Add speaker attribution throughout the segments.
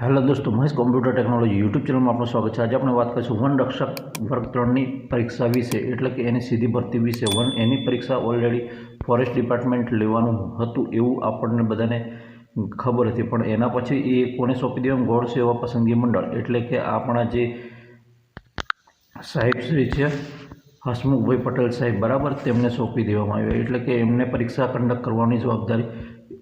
Speaker 1: Hello દોસ્તો, Mahesh computer technology YouTube ચેનલમાં આપનું સ્વાગત છે. આજે આપણે વાત કરીશું વન રક્ષક વર્ગ ત્રણની પરીક્ષા વિશે, એટલે કે એની સીધી ભરતી વિશે. વન એની પરીક્ષા ઓલરેડી ફોરેસ્ટ ડિપાર્ટમેન્ટ લેવાનું હતું એવું આપણને બધાને ખબર હતી. પણ એના પછી એ કોને સોંપી દેવામાં ગોળ સેવા પસંદગી મંડળ. એટલે કે આપણા જે સાહેબ શ્રી છે, હસમુખભાઈ પટેલ સાહેબ, બરાબર? તેમને સોંપી દેવામાં આવ્યા. એટલે કે એમને પરીક્ષા કંડક્ટ કરવાની જવાબદારી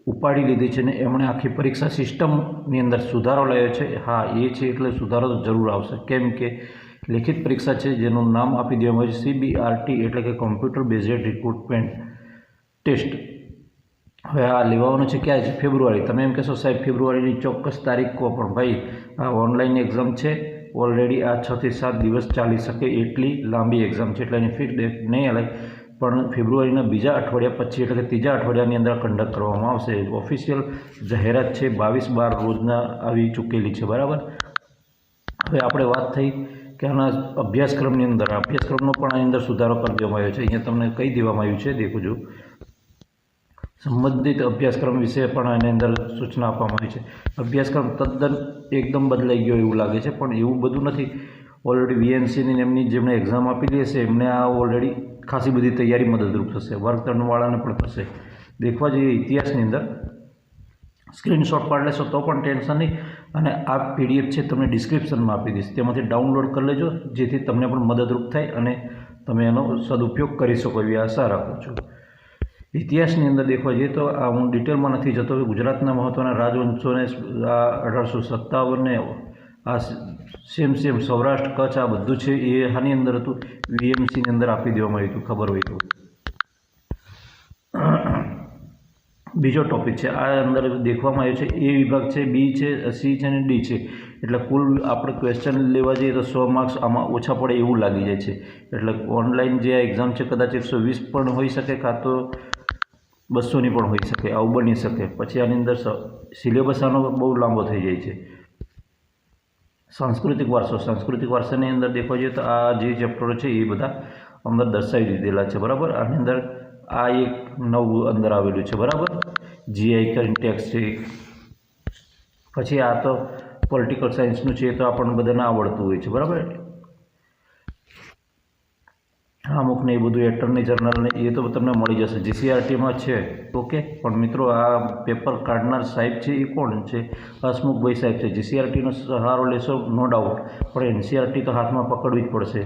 Speaker 1: ઉપાડી લીધી છે ને એમણે આખી પરીક્ષા સિસ્ટમની અંદર સુધારો લાવ્યો છે. હા, એ છે એટલે સુધારો તો જરૂર આવશે. કેમ કે લેખિત પરીક્ષા છે જેનું નામ આપી દેવામાં આવ્યું છે સીબીઆરટી એટલે કે કોમ્પ્યુટર બેઝડ રિક્રુટમેન્ટ ટેસ્ટ હવે આ લેવાનું છે ક્યાં છે? ફેબ્રુઆરી. તમે એમ કહેશો, સાહેબ, ફેબ્રુઆરીની ચોક્કસ તારીખ કહો પણ ભાઈ, આ ઓનલાઈન એક્ઝામ છે. ઓલરેડી આ છથી સાત દિવસ ચાલી શકે એટલી લાંબી એક્ઝામ છે. એટલે એની ફિક્સ ડેટ નહીં અલાય. પણ ફેબ્રુઆરીના બીજા અઠવાડિયા પછી એટલે કે ત્રીજા અઠવાડિયાની અંદર કંડક્ટ કરવામાં આવશે. ઓફિશિયલ જાહેરાત છે બાવીસ બાર રોજના આવી ચૂકેલી છે, બરાબર? હવે આપણે વાત થઈ કે આના અભ્યાસક્રમની અંદર. અભ્યાસક્રમનો પણ આની અંદર સુધારો કરી દેવામાં આવ્યો છે. અહીંયા તમને કહી દેવામાં આવ્યું છે, દેખું જો. સંબંધિત અભ્યાસક્રમ વિશે પણ આની અંદર સૂચના આપવામાં આવી છે. અભ્યાસક્રમ તદ્દન એકદમ બદલાઈ ગયો એવું લાગે છે, પણ એવું બધું નથી. ઓલરેડી વીએનસીની એમની જેમણે એક્ઝામ આપેલી હશે, એમને આ ઓલરેડી ખાસી બધી તૈયારી મદદરૂપ થશે. વર્ગ ત્રણવાળાને પણ થશે. દેખવા જઈએ ઇતિહાસની અંદર. સ્ક્રીનશોટ પાડી લેશો તો પણ ટેન્શન નહીં. અને આ પીડીએફ છે તમને ડિસ્ક્રિપ્શનમાં આપી દઈશ. તેમાંથી ડાઉનલોડ કરી લેજો, જેથી તમને પણ મદદરૂપ થાય અને તમે એનો સદુપયોગ કરી શકો એવી આશા રાખું છું. ઇતિહાસની અંદર દેખવા જઈએ તો આ હું ડિટેલમાં નથી જતો. ગુજરાતના મહત્ત્વના રાજવંશોને આ અઢારસો સત્તાવનને આ સેમ સેમ સૌરાષ્ટ્ર, કચ્છ, આ બધું છે, એ આની અંદર હતું. વીએમસીની અંદર આપી દેવામાં આવ્યું હતું, ખબર હોય તો. બીજો ટોપિક છે, આ અંદર દેખવામાં આવ્યો છે, એ વિભાગ છે, બી છે, સી છે અને ડી છે. એટલે કુલ આપણે ક્વેશ્ચન લેવા જઈએ તો સો માર્ક્સ આમાં ઓછા પડે એવું લાગી જાય છે. એટલે ઓનલાઈન જે આ એક્ઝામ છે, કદાચ એકસો વીસ પણ હોઈ શકે, કાં તો બસોની પણ હોઈ શકે, આવું બની શકે. પછી આની અંદર સિલેબસ આનો બહુ લાંબો થઈ જાય છે. સાંસ્કૃતિક વારસો. સાંસ્કૃતિક વારસાની અંદર દેખવા જઈએ તો આ જે ચેપ્ટરો છે એ બધા અંદર દર્શાવી દીધેલા છે, બરાબર? આની અંદર આ એક નવું અંદર આવેલું છે, બરાબર? જીઆઈ કરીને છે. પછી આ તો પોલિટિકલ સાયન્સનું છે એ તો આપણને બધાને આવડતું હોય છે, બરાબર? અમુક ને એ બધું એટર્ની જનરલ ને એ તો તમને મળી જશે. જીસીઆરટીમાં છે. ઓકે? પણ મિત્રો, આ પેપર કાઢનાર સાહેબ છે એ કોણ છે? હસમુખભાઈ સાહેબ છે. જીસીઆરટીનો સહારો લેશો નો ડાઉટ પણ એનસીઆરટી તો હાથમાં પકડવી જ પડશે.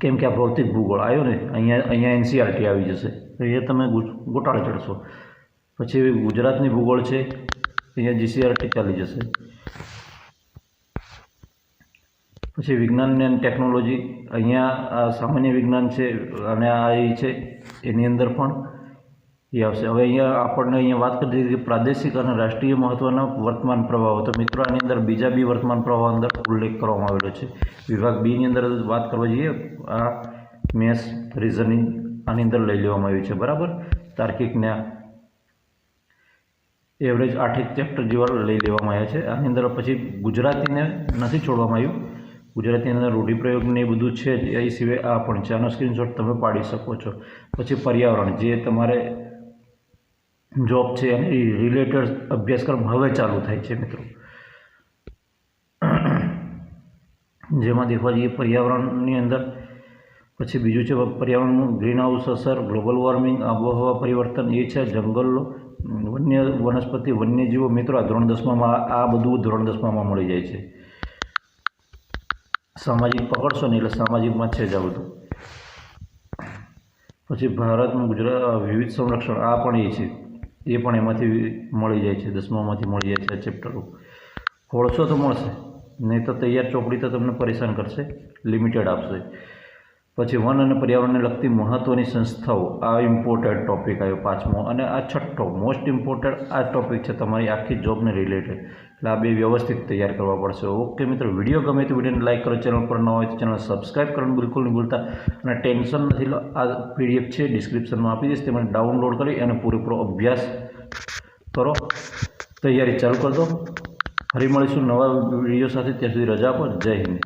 Speaker 1: કેમ કે આ ભૌતિક ભૂગોળ. આવ્યો ને? અહીંયા અહીંયા એનસીઆરટી આવી જશે. તો એ તમે ગોટાળે ચડશો. પછી ગુજરાતની ભૂગોળ છે. અહીંયા જીસીઆરટી ચાલી જશે. પછી વિજ્ઞાન અને ટેકનોલોજી અહીંયા આ સામાન્ય વિજ્ઞાન છે અને આ એ છે, એની અંદર પણ એ આવશે. હવે અહીંયા આપણને અહીંયા વાત કરી દીધી કે પ્રાદેશિક અને રાષ્ટ્રીય મહત્ત્વના વર્તમાન પ્રવાહો. તો મિત્રો, આની અંદર બીજા બી વર્તમાન પ્રવાહ અંદર ઉલ્લેખ કરવામાં આવેલો છે. વિભાગ બીની અંદર વાત કરવા જઈએ, આ મેથ્સ રિઝનિંગ આની અંદર લઈ લેવામાં આવ્યું છે. બરાબર? તાર્કિક ન્યા એવરેજ આઠેક ચેપ્ટર જેવા લઈ લેવામાં આવ્યા છે. આની અંદર પછી ગુજરાતીને નથી છોડવામાં આવ્યું. ગુજરાતીની અંદર રૂઢિપ્રયોગને એ બધું છે જ, એ સિવાય આ પણ છે. આનો સ્ક્રીનશોટ તમે પાડી શકો છો. પછી પર્યાવરણ, જે તમારે જોબ છે એની રિલેટેડ અભ્યાસક્રમ હવે ચાલુ થાય છે મિત્રો. જેમાં દેખવા જઈએ પર્યાવરણની અંદર, પછી બીજું છે પર્યાવરણનું ગ્રીન હાઉસ અસર ગ્લોબલ વોર્મિંગ આબોહવા પરિવર્તન, એ છે જંગલો, વન્ય, વનસ્પતિ, વન્યજીવો. મિત્રો, આ ધોરણ દસમામાં આ બધું ધોરણ દસમામાં મળી જાય છે. સામાજિક પકડશો ને એટલે સામાજિકમાં છે જ આ બધું. પછી ભારતનું ગુજરાત, વિવિધ સંરક્ષણ, આ પણ એ છે. એ પણ એમાંથી મળી જાય છે, દસમામાંથી મળી જાય છે આ ચેપ્ટરો. ખોળશો તો મળશે, નહીં તો તૈયાર ચોપડી તો તમને પરેશાન કરશે, લિમિટેડ આપશે. પછી વન અને પર્યાવરણને લગતી મહત્ત્વની સંસ્થાઓ, આ ઇમ્પોર્ટન્ટ ટોપિક આવ્યો પાંચમો અને આ છઠ્ઠો. મોસ્ટ ઇમ્પોર્ટન્ટ આ ટોપિક છે તમારી આખી જોબને રિલેટેડ એટલે આ બે વ્યવસ્થિત તૈયાર કરવા પડશે. ઓકે મિત્રો વીડિયો ગમે તો વિડીયોને લાઇક કરો ચેનલ પર ન હોય તો ચેનલ સબસ્ક્રાઈબ કરવાનું બિલકુલ નહીં ભૂલતા. અને ટેન્શન નથી લો, આ પીડીએફ છે ડિસ્ક્રિપ્શનમાં આપી દઈશ. તેમાં ડાઉનલોડ કરી અને પૂરેપૂરો અભ્યાસ કરો. તૈયારી ચાલુ કરી દો. ફરી મળીશું નવા વીડિયો સાથે. ત્યાં સુધી રજા આપો. જય હિન્દ.